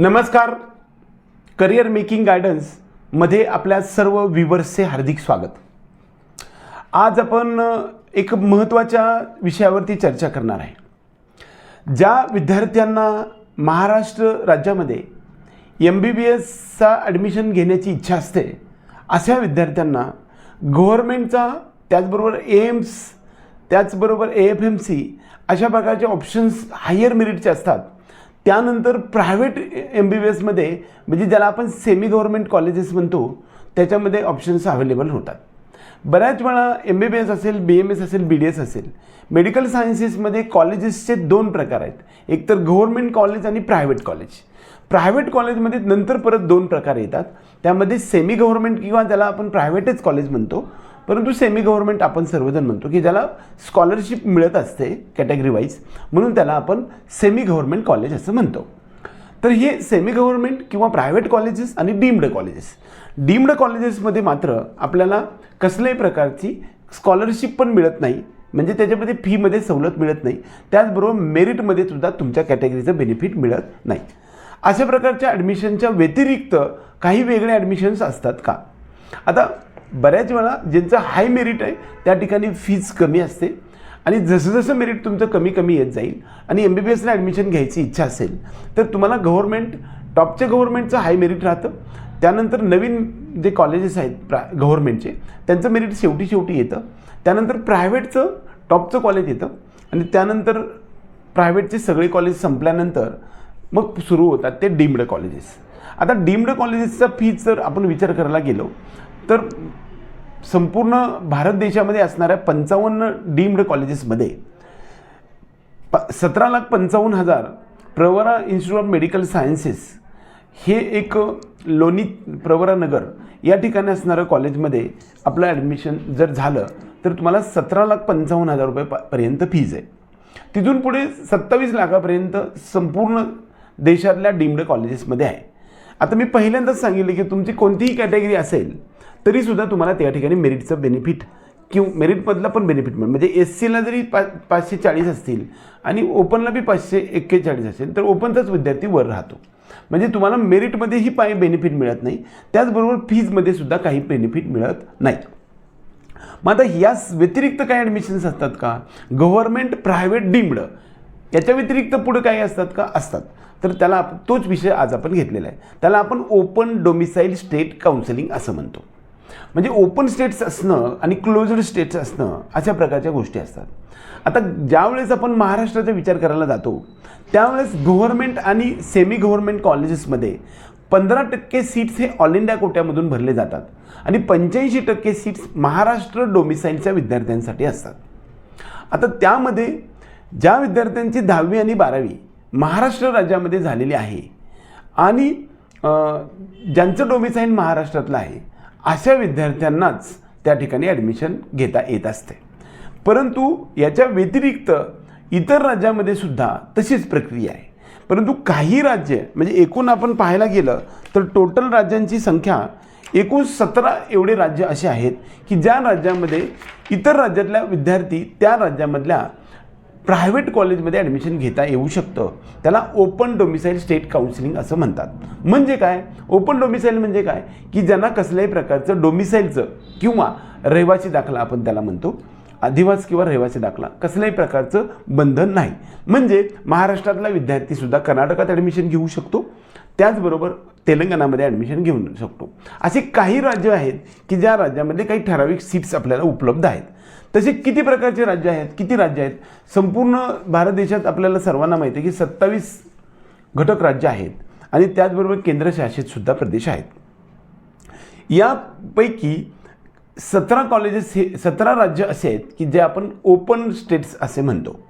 नमस्कार. Career making गायडन्समध्ये आपल्या सर्व व्ह्युवर्सचे हार्दिक स्वागत. आज आपण एक महत्त्वाच्या विषयावरती चर्चा करणार आहे. ज्या विद्यार्थ्यांना महाराष्ट्र राज्यामध्ये एम बी बी एसचा ॲडमिशन घेण्याची इच्छा असते अशा विद्यार्थ्यांना गव्हर्मेंटचा त्याचबरोबर एम्स त्याचबरोबर ए एफ एम सी अशा प्रकारचे ऑप्शन्स हायर मेरिटचे असतात. त्यानंतर प्रायव्हेट एम बी बी एसमध्ये म्हणजे ज्याला आपण सेमी गव्हर्मेंट कॉलेजेस म्हणतो त्याच्यामध्ये ऑप्शन्स अवेलेबल होतात. बऱ्याच वेळा एम बी बी एस असेल बी एम एस असेल बी डी एस असेल मेडिकल सायन्सेसमध्ये कॉलेजेसचे दोन प्रकार आहेत. एक तर गव्हर्मेंट कॉलेज आणि प्रायव्हेट कॉलेज प्रायव्हेट कॉलेजमध्ये नंतर परत दोन प्रकार येतात. त्यामध्ये सेमी गव्हर्मेंट किंवा ज्याला आपण प्रायव्हेटच कॉलेज म्हणतो परंतु सेमी गव्हर्मेंट आपण सर्वजण म्हणतो की ज्याला स्कॉलरशिप मिळत असते कॅटेगरी वाईज म्हणून त्याला आपण सेमी गव्हर्मेंट कॉलेज असं म्हणतो. तर हे सेमी गव्हर्मेंट किंवा प्रायव्हेट कॉलेजेस आणि डीम्ड कॉलेजेस डीम्ड कॉलेजेसमध्ये मात्र आपल्याला कसल्याही प्रकारची स्कॉलरशिप पण मिळत नाही. म्हणजे त्याच्यामध्ये फीमध्ये सवलत मिळत नाही. त्याचबरोबर मेरिटमध्ये सुद्धा तुमच्या कॅटेगरीचं बेनिफिट मिळत नाही. अशा प्रकारच्या ॲडमिशनच्या व्यतिरिक्त काही वेगळे ॲडमिशन्स असतात का? आता बऱ्याच वेळा ज्यांचं हाय मेरिट आहे त्या ठिकाणी फीज कमी असते. आणि जसं जसं मेरिट तुमचं कमी कमी येत जाईल आणि एम बी बी एसला ॲडमिशन घ्यायची इच्छा असेल तर तुम्हाला गव्हर्मेंट टॉपच्या गव्हर्मेंटचं हाय मेरिट राहतं. त्यानंतर नवीन जे कॉलेजेस आहेत प्रा गव्हर्मेंटचे त्यांचं मेरिट शेवटी शेवटी येतं. त्यानंतर प्रायव्हेटचं टॉपचं कॉलेज येतं. आणि त्यानंतर प्रायव्हेटचे सगळे कॉलेज संपल्यानंतर मग सुरू होतात ते डीम्ड कॉलेजेस आता डीम्ड कॉलेजेसचा फीज जर आपण विचार करायला गेलो तर संपूर्ण भारत देशामध्ये असणाऱ्या पंचावन्न डीम्ड कॉलेजेसमध्ये प सतरा लाख पंचावन्न हजार Pravara institute of medical sciences हे एक लोणी प्रवरा नगर या ठिकाणी असणाऱ्या कॉलेजमध्ये आपलं ॲडमिशन जर झालं तर तुम्हाला सतरा लाख पंचावन्न हजार रुपये पर्यंत फीज आहे. तिथून पुढे सत्तावीस लाखापर्यंत संपूर्ण देशातल्या डीम्ड कॉलेजेसमध्ये आहे. आता मी पहिल्यांदाच सांगितले की तुमची कोणतीही कॅटेगरी असेल तरीसुद्धा तुम्हाला त्या ठिकाणी मेरिटचं बेनिफिट किंवा मेरिटमधला पण बेनिफिट मिळेल. म्हणजे एस सीला जरी पा पाचशे चाळीस असतील आणि ओपनला बी पाचशे एक्केचाळीस असेल तर ओपनचाच विद्यार्थी वर राहतो. म्हणजे तुम्हाला मेरिटमध्येही काही बेनिफिट मिळत नाही. त्याचबरोबर फीजमध्ये सुद्धा काही बेनिफिट मिळत नाही. मग आता या व्यतिरिक्त काही ॲडमिशन्स असतात का? गव्हर्मेंट प्रायव्हेट डीम्ड याच्या व्यतिरिक्त पुढे काही असतात का? असतात. तर त्याला आप तोच विषय आज आपण घेतलेला आहे. त्याला आपण ओपन डोमिसाईल स्टेट काउन्सिलिंग असं म्हणतो. म्हणजे ओपन स्टेट्स असणं आणि क्लोज्ड स्टेट्स असणं अशा प्रकारच्या गोष्टी असतात. आता ज्यावेळेस आपण महाराष्ट्राचा विचार करायला जातो त्यावेळेस गव्हर्मेंट आणि सेमी गव्हर्मेंट कॉलेजेसमध्ये पंधरा टक्के सीट्स हे ऑल इंडिया कोट्यामधून भरले जातात आणि पंच्याऐंशी टक्के सीट्स महाराष्ट्र डोमिसाईलच्या विद्यार्थ्यांसाठी असतात. आता त्यामध्ये ज्या विद्यार्थ्यांची दहावी आणि बारावी महाराष्ट्र राज्यामध्ये झालेली आहे आणि ज्यांचं डोमिसाईल महाराष्ट्रातलं आहे अशा विद्यार्थ्यांनाच त्या ठिकाणी ॲडमिशन घेता येत असते. परंतु याच्या व्यतिरिक्त इतर राज्यामध्ये सुद्धा तशीच प्रक्रिया आहे. परंतु काही राज्य म्हणजे एकूण आपण पाहायला गेलं तर टोटल राज्यांची संख्या एकूण सतरा एवढे राज्य असे आहेत की ज्या राज्यामध्ये इतर राज्यातल्या विद्यार्थी त्या राज्यामधल्या प्रायव्हेट कॉलेजमध्ये ॲडमिशन घेता येऊ शकतं. त्याला ओपन डोमिसाईल स्टेट काउन्सिलिंग असं म्हणतात. म्हणजे काय? ओपन डोमिसाईल म्हणजे काय? की ज्यांना कसल्याही प्रकारचं डोमिसाईलचं किंवा रहिवासी दाखला आपण त्याला म्हणतो अधिवास किंवा रहिवासी दाखला कसल्याही प्रकारचं बंधन नाही. म्हणजे महाराष्ट्रातला विद्यार्थीसुद्धा कर्नाटकात ॲडमिशन घेऊ शकतो त्याचबरोबर तेलंगणामध्ये ॲडमिशन घेऊ शकतो. असे काही राज्य आहेत की ज्या राज्यामध्ये काही ठराविक सीट्स आपल्याला उपलब्ध आहेत. तसे किती प्रकारचे राज्य आहेत किती राज्य आहेत? संपूर्ण भारत देशात आपल्याला सर्वांना माहिती आहे की सत्तावीस घटक राज्य आहेत आणि त्याचबरोबर केंद्रशासितसुद्धा प्रदेश आहेत. यापैकी सतरा कॉलेजेस हे सतरा राज्य असे आहेत की जे आपण ओपन स्टेट्स असे म्हणतो.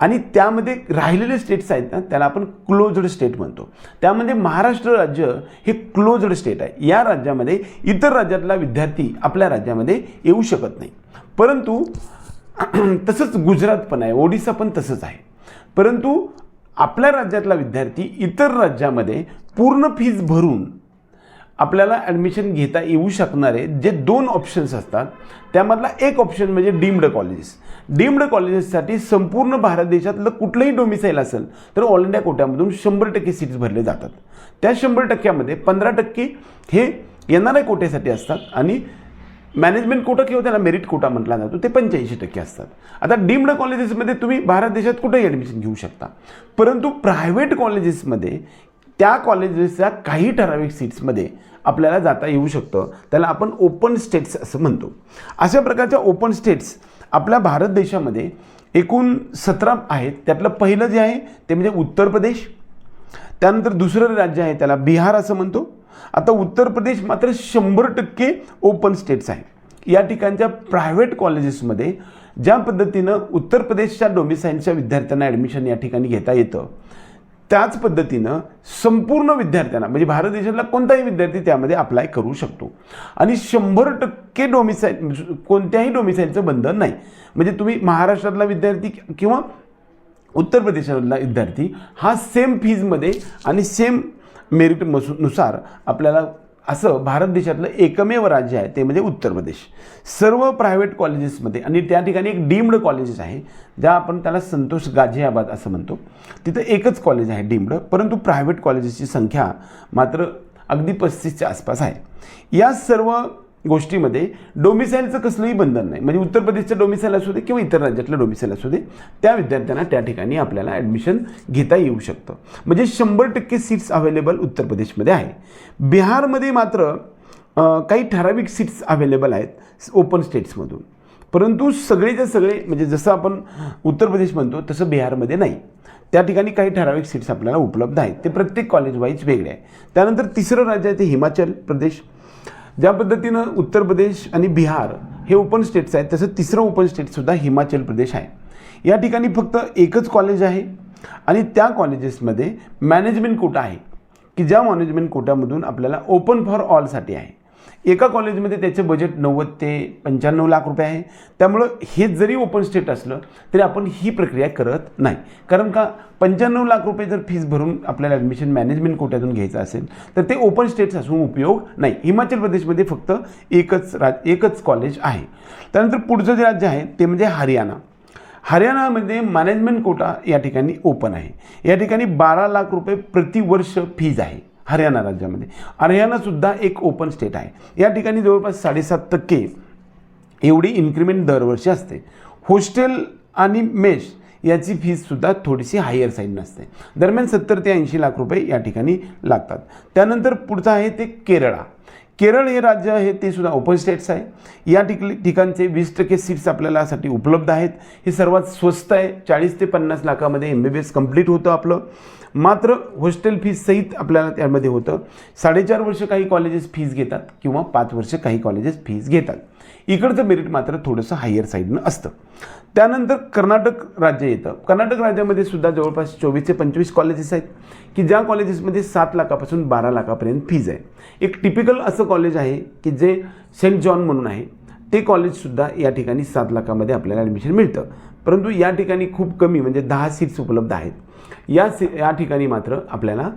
आणि त्यामध्ये राहिलेले स्टेट्स आहेत ना त्याला आपण क्लोज्ड स्टेट म्हणतो. त्यामध्ये महाराष्ट्र राज्य हे क्लोज्ड स्टेट आहे. या राज्यामध्ये इतर राज्यातला विद्यार्थी आपल्या राज्यामध्ये येऊ शकत नाही. परंतु तसंच गुजरात पण आहे ओडिसा पण तसंच आहे. परंतु आपल्या राज्यातला विद्यार्थी इतर राज्यामध्ये पूर्ण फीज भरून आपल्याला ॲडमिशन घेता येऊ शकणारे जे दोन ऑप्शन्स असतात त्यामधला एक ऑप्शन म्हणजे डीम्ड कॉलेजेस डीम्ड कॉलेजेससाठी संपूर्ण भारत देशातलं कुठलंही डोमिसाईल असेल तर ऑल इंडिया कोट्यामधून शंभर टक्के सीट्स भरले जातात. त्या शंभर टक्क्यामध्ये पंधरा टक्के हे येणाऱ्या कोट्यासाठी असतात आणि मॅनेजमेंट कोटा किंवा त्याला मेरिट कोटा म्हटला जातो ते पंच्याऐंशी टक्के असतात. आता डीम्ड कॉलेजेसमध्ये तुम्ही भारत देशात कुठेही ॲडमिशन घेऊ शकता. परंतु प्रायव्हेट कॉलेजेसमध्ये त्या कॉलेजेसच्या काही ठराविक सीट्समध्ये आपल्याला जाता येऊ शकतं. त्याला आपण ओपन स्टेट्स असं म्हणतो. अशा प्रकारच्या ओपन स्टेट्स आपल्या भारत देशामध्ये एकूण सतरा आहेत. त्यातलं पहिलं जे आहे ते म्हणजे उत्तर प्रदेश. त्यानंतर दुसरं राज्य आहे त्याला बिहार असं म्हणतो. आता उत्तर प्रदेश मात्र शंभर टक्के ओपन स्टेट्स आहे. या ठिकाणच्या प्रायव्हेट कॉलेजेसमध्ये ज्या पद्धतीनं उत्तर प्रदेशच्या डोमिसाईलच्या विद्यार्थ्यांना ॲडमिशन या ठिकाणी घेता येतं त्याच पद्धतीनं संपूर्ण विद्यार्थ्यांना म्हणजे भारत देशातला कोणताही विद्यार्थी त्यामध्ये अप्लाय करू शकतो. आणि शंभर टक्के डोमिसाईल कोणत्याही डोमिसाईलचं बंधन नाही. म्हणजे तुम्ही महाराष्ट्रातला विद्यार्थी किंवा उत्तर प्रदेशातला विद्यार्थी हा सेम फीजमध्ये आणि सेम मेरिट मसू नुसार आपल्याला असं भारत देशातलं एकमेव राज्य आहे ते म्हणजे उत्तर प्रदेश. सर्व प्रायव्हेट कॉलेजेसमध्ये आणि त्या ठिकाणी एक डीम्ड कॉलेजेस आहे ज्या आपण त्याला संतोष गाझियाबाद असं म्हणतो. तिथं एकच कॉलेज आहे डीम्ड परंतु प्रायव्हेट कॉलेजेसची संख्या मात्र अगदी पस्तीसच्या आसपास आहे. या सर्व गोष्टीमध्ये डोमिसाईलचं कसलंही बंधन नाही. म्हणजे उत्तर प्रदेशचं डोमिसाईल असू दे किंवा इतर राज्यातलं डोमिसाईल असू दे त्या विद्यार्थ्यांना त्या ठिकाणी आपल्याला ॲडमिशन घेता येऊ शकतं. म्हणजे शंभर टक्के सीट्स अवेलेबल उत्तर प्रदेशमध्ये आहे. बिहारमध्ये मात्र काही ठराविक सीट्स अवेलेबल आहेत ओपन स्टेट्समधून परंतु सगळेच्या सगळे म्हणजे जसं आपण उत्तर प्रदेश म्हणतो तसं बिहारमध्ये नाही. त्या ठिकाणी काही ठराविक सीट्स आपल्याला उपलब्ध आहेत. ते प्रत्येक कॉलेज वाईज वेगळे आहे त्यानंतर तिसरं राज्य आहे ते हिमाचल प्रदेश. ज्या पद्धतीनं उत्तर प्रदेश आणि बिहार हे ओपन स्टेट्स आहेत तसं तिसरं ओपन स्टेटसुद्धा हिमाचल प्रदेश आहे. या ठिकाणी फक्त एकच कॉलेज आहे आणि त्या कॉलेजेसमध्ये मॅनेजमेंट कोटा आहे की ज्या मॅनेजमेंट कोट्यामधून आपल्याला ओपन फॉर ऑलसाठी आहे. एका कॉलेजमध्ये त्याचं बजेट नव्वद ते पंच्याण्णव लाख रुपये आहे. त्यामुळं हे जरी ओपन स्टेट असलं तरी आपण ही प्रक्रिया करत नाही. कारण का पंच्याण्णव लाख रुपये जर फीस भरून आपल्याला ॲडमिशन मॅनेजमेंट कोट्यातून घ्यायचं असेल तर ते ओपन स्टेट्स असून उपयोग नाही. हिमाचल प्रदेशमध्ये फक्त एकच राज एकच कॉलेज आहे. त्यानंतर पुढचं जे राज्य आहे ते म्हणजे हरियाणा. हरियाणामध्ये मॅनेजमेंट कोटा या ठिकाणी ओपन आहे. या ठिकाणी बारा लाख रुपये प्रतिवर्ष फीज आहे. हरियाणा राज्यामध्ये. हरियाणासुद्धा एक ओपन स्टेट आहे. या ठिकाणी जवळपास साडेसात टक्के एवढी इन्क्रिमेंट दरवर्षी असते. हॉस्टेल आणि मेश याची फीससुद्धा थोडीशी हायर साईड नसते. दरम्यान सत्तर ते ऐंशी लाख रुपये या ठिकाणी लागतात. त्यानंतर पुढचं आहे ते केरळा. केरळ हे राज्य आहे ते सुद्धा ओपन स्टेट्स आहे. या ठिक ठिकाणचे वीस टक्के सीट्स आपल्यालासाठी उपलब्ध आहेत. हे सर्वात स्वस्त आहे. चाळीस ते पन्नास लाखामध्ये M B B S complete होतं आपलं. मात्र हॉस्टेल फीस सहित आपल्याला त्यामध्ये होतं. साडेचार वर्ष काही कॉलेजेस फीज घेतात किंवा पाच वर्ष काही कॉलेजेस फीज घेतात. इकडचं मेरिट मात्र थोडंसं हायर साईडनं असतं. त्यानंतर कर्नाटक राज्य येतं. कर्नाटक राज्यामध्ये सुद्धा जवळपास चोवीस ते पंचवीस कॉलेजेस आहेत की ज्या कॉलेजेसमध्ये सात लाखापासून बारा लाखापर्यंत फीज आहे. एक टिपिकल असं कॉलेज आहे की जे सेंट जॉन म्हणून आहे ते कॉलेजसुद्धा या ठिकाणी सात लाखामध्ये आपल्याला ॲडमिशन मिळतं. परंतु या ठिकाणी खूप कमी म्हणजे दहा सीट्स उपलब्ध आहेत. या सी या ठिकाणी मात्र आपल्याला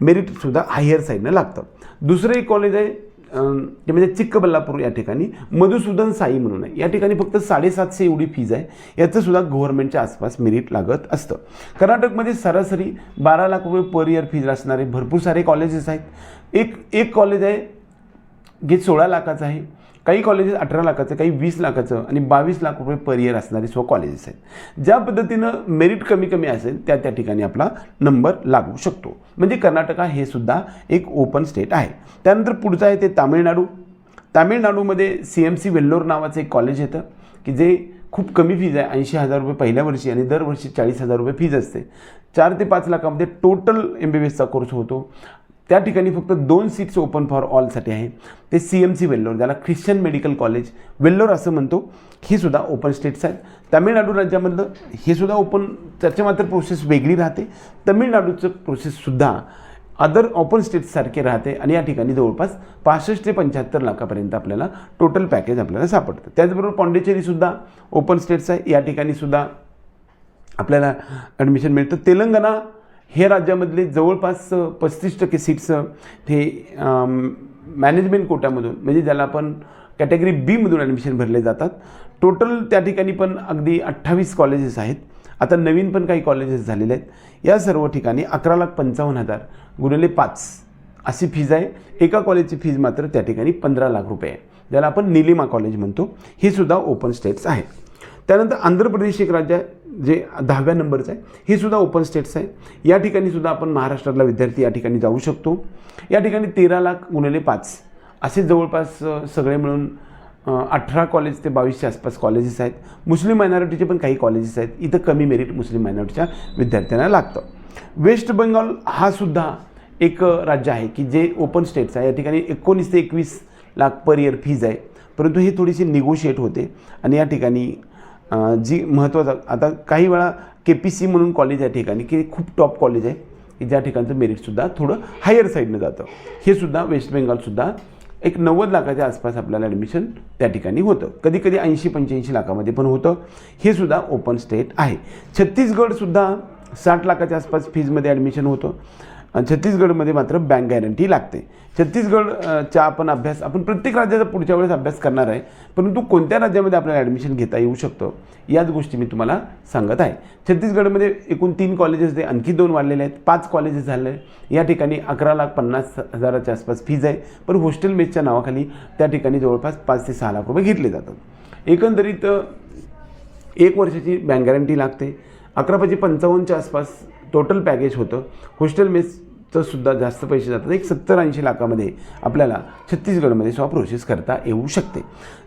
मेरिटसुद्धा हायर साईडनं लागतं. दुसरं एक कॉलेज आहे ते म्हणजे चिक्कबल्लापूर या ठिकाणी मधुसूदन साई म्हणून आहे. या ठिकाणी फक्त साडेसातशे एवढी फीज आहे. याचं सुद्धा गव्हर्नमेंटच्या आसपास मेरिट लागत असतं. कर्नाटकमध्ये सरासरी बारा लाख रुपये पर इयर फीज असणारे भरपूर सारे कॉलेजेस आहेत. एक एक कॉलेज आहे जे सोळा लाखाचं आहे. काही कॉलेजेस अठरा लाखाचं काही वीस लाखाचं आणि बावीस लाख रुपये पर इयर असणारे स्व कॉलेजेस आहेत. ज्या पद्धतीनं मेरिट कमी कमी असेल त्या त्या ठिकाणी आपला नंबर लागू शकतो. म्हणजे कर्नाटका हे सुद्धा एक ओपन स्टेट आहे. त्यानंतर पुढचं आहे ते तामिळनाडू. तामिळनाडूमध्ये सी एम सी वेल्लोर नावाचं एक कॉलेज येतं की जे खूप कमी फीज आहे ऐंशी हजार रुपये पहिल्या वर्षी आणि दरवर्षी चाळीस हजार रुपये फीज असते. चार ते पाच लाखामध्ये टोटल एम बी बी एसचा कोर्स होतो. त्या ठिकाणी फक्त दोन सीट्स ओपन फॉर ऑलसाठी आहे. ते सी एम सी वेल्लोर ज्याला ख्रिश्चन मेडिकल कॉलेज वेल्लोर असं म्हणतो ही सुद्धा ओपन स्टेट्स आहेत. तामिळनाडू राज्यामधलं हे सुद्धा ओपन त्याच्या मात्र प्रोसेस वेगळी राहते. तमिळनाडूचं प्रोसेससुद्धा अदर ओपन स्टेट्ससारखे राहते आणि या ठिकाणी जवळपास पासष्ट ते पंच्याहत्तर लाखापर्यंत आपल्याला टोटल पॅकेज आपल्याला सापडतं. त्याचबरोबर पॉंडेचेरीसुद्धा ओपन स्टेट्स आहे. या ठिकाणीसुद्धा आपल्याला ॲडमिशन मिळतं. तेलंगणा हे राज्यामधले जवळपास पस्तीस टक्के सीट्स हे मॅनेजमेंट कोट्यामधून म्हणजे ज्याला आपण कॅटेगरी बीमधून ॲडमिशन भरले जातात. टोटल त्या ठिकाणी पण अगदी अठ्ठावीस कॉलेजेस आहेत. आता नवीन पण काही कॉलेजेस झालेले आहेत. या सर्व ठिकाणी अकरा लाख पंचावन्न हजार गुणिले पाच अशी फीज आहे. एका कॉलेजची फीज मात्र त्या ठिकाणी पंधरा लाख रुपये आहे ज्याला आपण निलिमा कॉलेज म्हणतो. हे सुद्धा ओपन स्टेट्स आहेत. त्यानंतर आंध्र प्रदेश एक राज्य आहे जे दहाव्या नंबरचं आहे. हे सुद्धा ओपन स्टेट्स आहे. या ठिकाणी सुद्धा आपण महाराष्ट्रातला विद्यार्थी या ठिकाणी जाऊ शकतो. या ठिकाणी तेरा लाख गुणिले पाच. असे जवळपास सगळे मिळून अठरा कॉलेज ते बावीसच्या आसपास कॉलेजेस आहेत. मुस्लिम मायनॉरिटीचे पण काही कॉलेजेस आहेत. इथं कमी मेरिट मुस्लिम मायनॉरिटीच्या विद्यार्थ्यांना लागतं. वेस्ट बंगाल हा सुद्धा एक राज्य आहे की जे ओपन स्टेट्स आहे. या ठिकाणी एकोणीस ते एकवीस लाख पर इयर फीज आहे. परंतु हे थोडीशी निगोशिएट होते. आणि या ठिकाणी जी महत्त्वाचं आता काही वेळा के पी सी म्हणून कॉलेज या ठिकाणी की खूप टॉप कॉलेज आहे की ज्या ठिकाणचं मेरिटसुद्धा थोडं हायर साईडनं जातं. हे सुद्धा वेस्ट बेंगॉलसुद्धा एक नव्वद लाखाच्या आसपास आपल्याला ॲडमिशन त्या ठिकाणी होतं. कधी कधी ऐंशी पंच्याऐंशी लाखामध्ये पण होतं. हे सुद्धा ओपन स्टेट आहे. छत्तीसगडसुद्धा साठ लाखाच्या आसपास फीजमध्ये ॲडमिशन होतं. छत्तीसगडमध्ये मात्र बँक गॅरंटी लागते. छत्तीसगडचा आपण अभ्यास आपण प्रत्येक राज्याचा पुढच्या वेळेस अभ्यास करणार आहे परंतु कोणत्या राज्यामध्ये आपल्याला ॲडमिशन घेता येऊ शकतं याच गोष्टी मी तुम्हाला सांगत आहे. छत्तीसगडमध्ये एकूण तीन कॉलेजेस ते आणखी दोन वाढलेले आहेत. पाच कॉलेजेस झाले. या ठिकाणी अकरा लाख पन्नास हजाराच्या आसपास फीज आहे. पण हॉस्टेल मेसच्या नावाखाली त्या ठिकाणी जवळपास पाच ते सहा लाख रुपये घेतले जातात. एकंदरीत एक वर्षाची बँक गॅरंटी लागते. अकरा पाचशे पंचावन्नच्या आसपास टोटल पॅकेज होतं. हॉस्टेल मेसचं सुद्धा जास्त पैसे जातात. एक सत्तर ऐंशी लाखामध्ये आपल्याला छत्तीसगडमध्ये स्वा प्रोसेस करता येऊ शकते.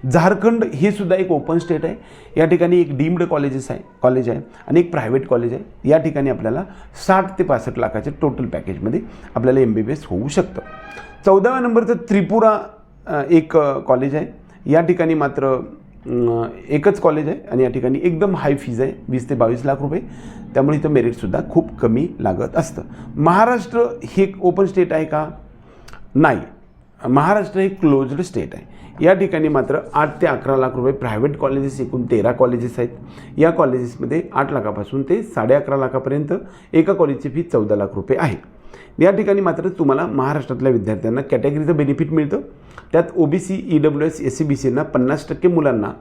झारखंड हे सुद्धा एक ओपन स्टेट आहे. या ठिकाणी एक डीम्ड कॉलेजेस आहे कॉलेज आहे आणि एक प्रायव्हेट कॉलेज आहे. या ठिकाणी आपल्याला साठ ते पासष्ट लाखाच्या टोटल पॅकेजमध्ये आपल्याला एम बी बी एस होऊ शकतं. चौदाव्या नंबरचं त्रिपुरा एक कॉलेज आहे. या ठिकाणी मात्र एकच कॉलेज आहे आणि या ठिकाणी एकदम हाय फीज आहे वीस ते बावीस लाख रुपये. त्यामुळे इथं मेरिटसुद्धा खूप कमी लागत असतं. महाराष्ट्र हे एक ओपन स्टेट आहे का? नाही. महाराष्ट्र हे क्लोज्ड स्टेट आहे. या ठिकाणी मात्र आठ ते अकरा लाख रुपये प्रायव्हेट कॉलेजेस एकूण तेरा कॉलेजेस आहेत. या कॉलेजेसमध्ये आठ लाखापासून ते साडे अकरा लाखापर्यंत एका कॉलेजची फी चौदा लाख रुपये आहे. या ठिकाणी मात्र तुम्हाला महाराष्ट्रातल्या विद्यार्थ्यांना कॅटेगरीचं बेनिफिट मिळतं. त्यात O B C E W S S C B Sina पन्नास टक्के मुलांना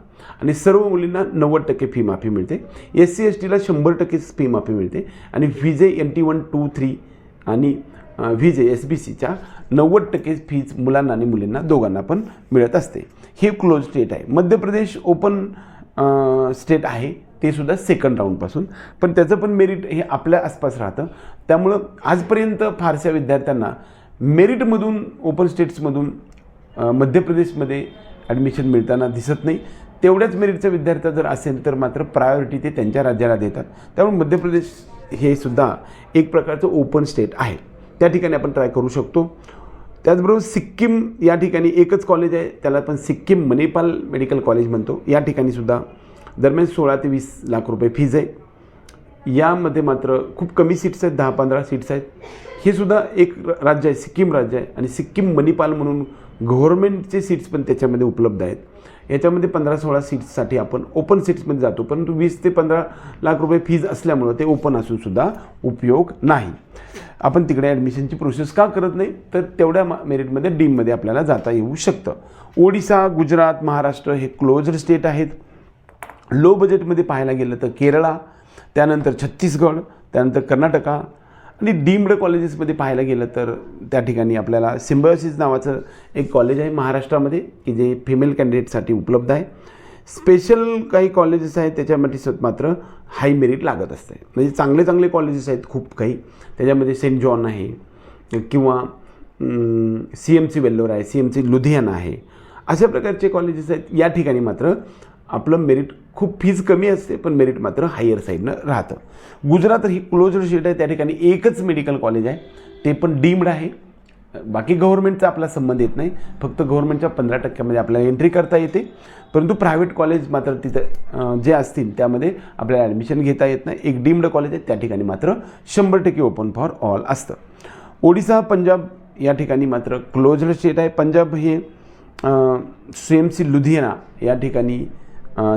आणि सर्व मुलींना नव्वद टक्के फी माफी मिळते. एस सी एस टीला शंभर टक्के फी माफी मिळते आणि V J N T one two three आणि व्हिजे एस बी सीच्या नव्वद टक्के फीज मुलांना आणि मुलींना दोघांना पण मिळत असते. हे क्लोज स्टेट आहे. मध्य प्रदेश ओपन स्टेट आहे. ते सुद्धा सेकंड राऊंडपासून पण त्याचं पण मेरिट हे आपल्या आसपास राहतं. त्यामुळं आजपर्यंत फारशा विद्यार्थ्यांना मेरिटमधून ओपन स्टेट्समधून मध्य प्रदेशमध्ये ॲडमिशन मिळताना दिसत नाही. तेवढ्याच मेरिटचा विद्यार्थी जर असेल तर मात्र प्रायोरिटी ते त्यांच्या राज्याला देतात. त्यामुळे मध्य प्रदेश हे सुद्धा एक प्रकारचं ओपन स्टेट आहे. त्या ठिकाणी आपण ट्राय करू शकतो. त्याचबरोबर सिक्कीम या ठिकाणी एकच कॉलेज आहे. त्याला आपण सिक्कीम मणिपाल मेडिकल कॉलेज म्हणतो. या ठिकाणी सुद्धा दरम्यान सोळा ते वीस लाख रुपये फीज आहे. यामध्ये मात्र खूप कमी सीट्स आहेत. दहा पंधरा सीट्स आहेत. हे सुद्धा एक राज्य आहे. सिक्कीम राज्य आहे. आणि सिक्कीम मणिपाल म्हणून गव्हर्नमेंटचे सीट्स पण त्याच्यामध्ये उपलब्ध आहेत. याच्यामध्ये पंधरा सोळा सीट्ससाठी आपण ओपन सीट्समध्ये जातो परंतु वीस ते पंधरा लाख रुपये फीज असल्यामुळं ते ओपन असूनसुद्धा उपयोग नाही. आपण तिकडे ॲडमिशनची प्रोसेस का करत नाही? तर तेवढ्या मा- मेरिटमध्ये डीममध्ये आपल्याला जाता येऊ शकतं. ओडिसा गुजरात महाराष्ट्र हे क्लोज्ड स्टेट आहेत. लो बजेटमध्ये पाहायला गेलं तर केरळा त्यानंतर छत्तीसगड त्यानंतर कर्नाटका आणि डीम्ड कॉलेजेसमध्ये पाहायला गेलं तर त्या ठिकाणी आपल्याला सिम्बायोसिस नावाचं एक कॉलेज आहे महाराष्ट्रामध्ये की जे फिमेल कॅन्डिडेटसाठी उपलब्ध आहे. स्पेशल काही कॉलेजेस आहेत त्याच्यामध्ये स- मात्र हाय मेरिट लागत असते. म्हणजे चांगले चांगले कॉलेजेस आहेत खूप काही. त्याच्यामध्ये सेंट जॉन आहे किंवा सी एम सी वेल्लोर आहे सी एम सी लुधियाना आहे. अशा प्रकारचे कॉलेजेस आहेत. या ठिकाणी मात्र आपलं मेरिट खूप फीज कमी असते पण मेरिट मात्र हायर साईडनं राहतं. गुजरात ही क्लोज्ड शीट आहे त्या ठिकाणी एकच मेडिकल कॉलेज आहे. ते पण डीम्ड आहे. बाकी गव्हर्नमेंटचा आपला संबंध येत नाही. फक्त गव्हर्नमेंटच्या पंधरा टक्क्यामध्ये आपल्याला एंट्री करता येते. परंतु प्रायव्हेट कॉलेज मात्र तिथं जे असतील त्यामध्ये आपल्याला ॲडमिशन घेता येत नाही. एक डीम्ड कॉलेज आहे त्या ठिकाणी मात्र शंभर टक्के ओपन फॉर ऑल असतं. ओडिसा पंजाब या ठिकाणी मात्र क्लोज्ड स्टेट आहे. पंजाब हे सी एम सी लुधियाना या ठिकाणी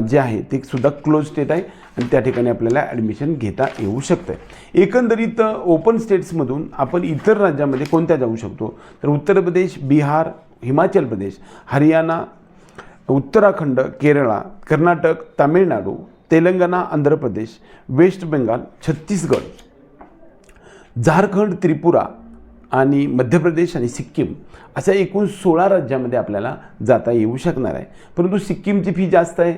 जे आहे ते सुद्धा क्लोज स्टेट आहे आणि त्या ठिकाणी आपल्याला ॲडमिशन घेता येऊ शकतं एकंदरीत ओपन स्टेट्समधून आपण इतर राज्यामध्ये कोणत्या जाऊ शकतो? तर उत्तर प्रदेश बिहार हिमाचल प्रदेश हरियाणा उत्तराखंड केरळा कर्नाटक तामिळनाडू तेलंगणा आंध्र प्रदेश वेस्ट बेंगाल छत्तीसगड झारखंड त्रिपुरा आणि मध्य प्रदेश आणि सिक्कीम अशा एकूण सोळा राज्यामध्ये आपल्याला जाता येऊ शकणार आहे. परंतु सिक्कीमची फी जास्त आहे.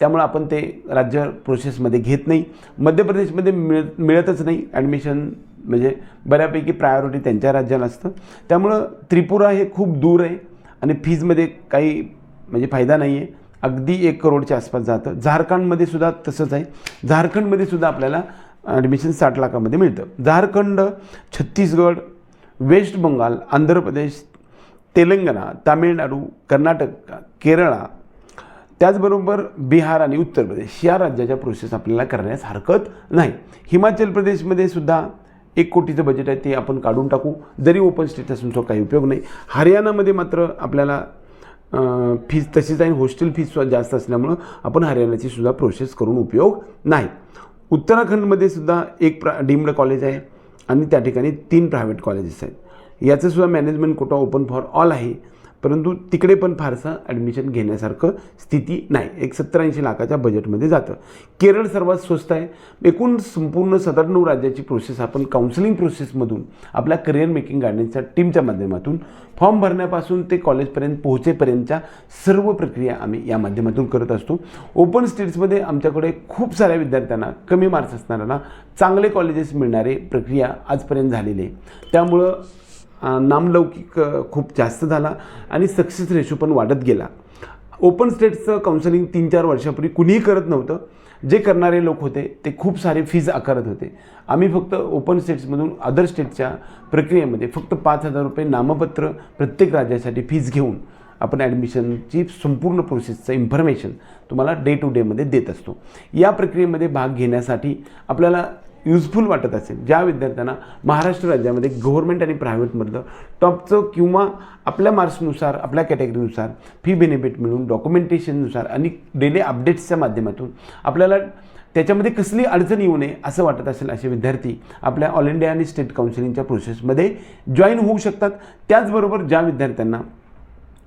त्यामुळं आपण ते राज्य प्रोसेसमध्ये घेत नाही. मध्य प्रदेशमध्ये मिळ मिळतच नाही. ॲडमिशन म्हणजे बऱ्यापैकी प्रायोरिटी त्यांच्या राज्याला असतं. त्यामुळं त्रिपुरा हे खूप दूर आहे आणि फीजमध्ये काही म्हणजे फायदा नाही आहे अगदी एक करोडच्या आसपास जातं. झारखंडमध्ये सुद्धा तसंच आहे. झारखंडमध्ये सुद्धा आपल्याला ॲडमिशन साठ लाखामध्ये मिळतं. झारखंड छत्तीसगड वेस्ट बंगाल आंध्र प्रदेश तेलंगणा तामिळनाडू कर्नाटक केरळा त्याचबरोबर बिहार आणि उत्तर प्रदेश या राज्याच्या प्रोसेस आपल्याला करण्यास हरकत नाही. हिमाचल प्रदेशमध्ये सुद्धा एक कोटीचं बजेट आहे ते आपण काढून टाकू. जरी ओपन स्टेट असून तो काही उपयोग नाही. हरियाणामध्ये मात्र आपल्याला फीज तशीच आहे हॉस्टेल फीज जास्त असल्यामुळं आपण हरियाणाची सुद्धा प्रोसेस करून उपयोग नाही. उत्तराखंडमध्ये सुद्धा एक प्रा डीम्ड कॉलेज आहे. आणि त्या ठिकाणी तीन प्रायव्हेट कॉलेजेस आहेत. याचंसुद्धा management quota open for all आहे. परंतु तिकडे पण फारसं ॲडमिशन घेण्यासारखं स्थिती नाही. एक सत्तर ऐंशी लाखाच्या बजेटमध्ये जातं. केरळ सर्वात स्वस्त आहे. एकूण संपूर्ण सत्त्याण्णव राज्याची प्रोसेस आपण काउन्सिलिंग प्रोसेसमधून आपल्या करिअर मेकिंग गार्डनच्या टीमच्या माध्यमातून फॉर्म भरण्यापासून ते कॉलेजपर्यंत पोहोचेपर्यंतच्या सर्व प्रक्रिया आम्ही या माध्यमातून करत असतो. ओपन स्टेट्समध्ये आमच्याकडे खूप साऱ्या विद्यार्थ्यांना कमी मार्क्स असणाऱ्यांना चांगले कॉलेजेस मिळणारे प्रक्रिया आजपर्यंत झालेली आहे. त्यामुळं नामलौकिक खूप जास्त झाला आणि सक्सेस रेशो पण वाढत गेला. ओपन स्टेटचं काउन्सिलिंग तीन चार वर्षापूर्वी कुणीही करत नव्हतं. जे करणारे लोक होते ते खूप सारे फीज आकारत होते. आम्ही फक्त ओपन स्टेट्समधून अदर स्टेटच्या प्रक्रियेमध्ये फक्त पाच हजार रुपये नामपत्र प्रत्येक राज्यासाठी फीज घेऊन आपण ॲडमिशनची संपूर्ण प्रोसेसचं इन्फॉर्मेशन तुम्हाला डे टू डेमध्ये देत असतो. या प्रक्रियेमध्ये भाग घेण्यासाठी आपल्याला युजफुल वाटत असेल. ज्या विद्यार्थ्यांना महाराष्ट्र राज्यामध्ये गव्हर्मेंट आणि प्रायव्हेटमधलं टॉपचं किंवा आपल्या मार्क्सनुसार आपल्या कॅटेगरीनुसार फी बेनिफिट मिळून डॉक्युमेंटेशननुसार आणि डेली अपडेट्सच्या माध्यमातून आपल्याला त्याच्यामध्ये कसली अडचण येऊ नये असं वाटत असेल असे विद्यार्थी आपल्या ऑल इंडिया आणि स्टेट काउन्सिलिंगच्या प्रोसेसमध्ये जॉईन होऊ शकतात. त्याचबरोबर ज्या विद्यार्थ्यांना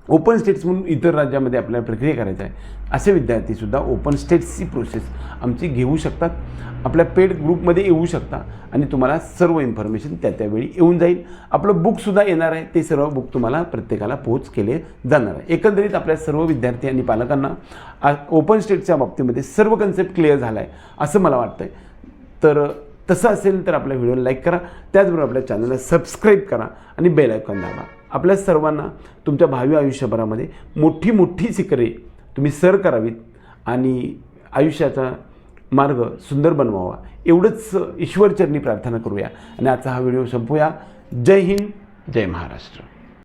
ओपन स्टेट्स म्हणून इतर राज्यामध्ये आपल्याला प्रक्रिया करायचं आहे. असे विद्यार्थीसुद्धा ओपन स्टेट्सची प्रोसेस आमची घेऊ शकतात. आपल्या पेड ग्रुपमध्ये येऊ शकता आणि तुम्हाला सर्व इन्फॉर्मेशन त्या त्यावेळी येऊन जाईल. आपलं बुकसुद्धा येणार आहे. ते सर्व बुक तुम्हाला प्रत्येकाला पोच केले जाणार आहे. एकंदरीत आपल्या सर्व विद्यार्थी आणि पालकांना ओपन स्टेटच्या बाबतीमध्ये सर्व कन्सेप्ट क्लिअर झाला आहे असं मला वाटतं आहे तर तसं असेल तर आपल्या व्हिडिओला लाईक करा. त्याचबरोबर आपल्या चॅनलला सबस्क्राईब करा आणि बेल आयकॉन दाबा. आपल्या सर्वांना तुमच्या भावी आयुष्यभरामध्ये मोठी मोठी शिखरे तुम्ही सर करावीत आणि आयुष्याचा मार्ग सुंदर बनवावा. एवढंच ईश्वरचरणी प्रार्थना करूया. आणि आजचा हा व्हिडिओ संपूया. जय हिंद. जय महाराष्ट्र.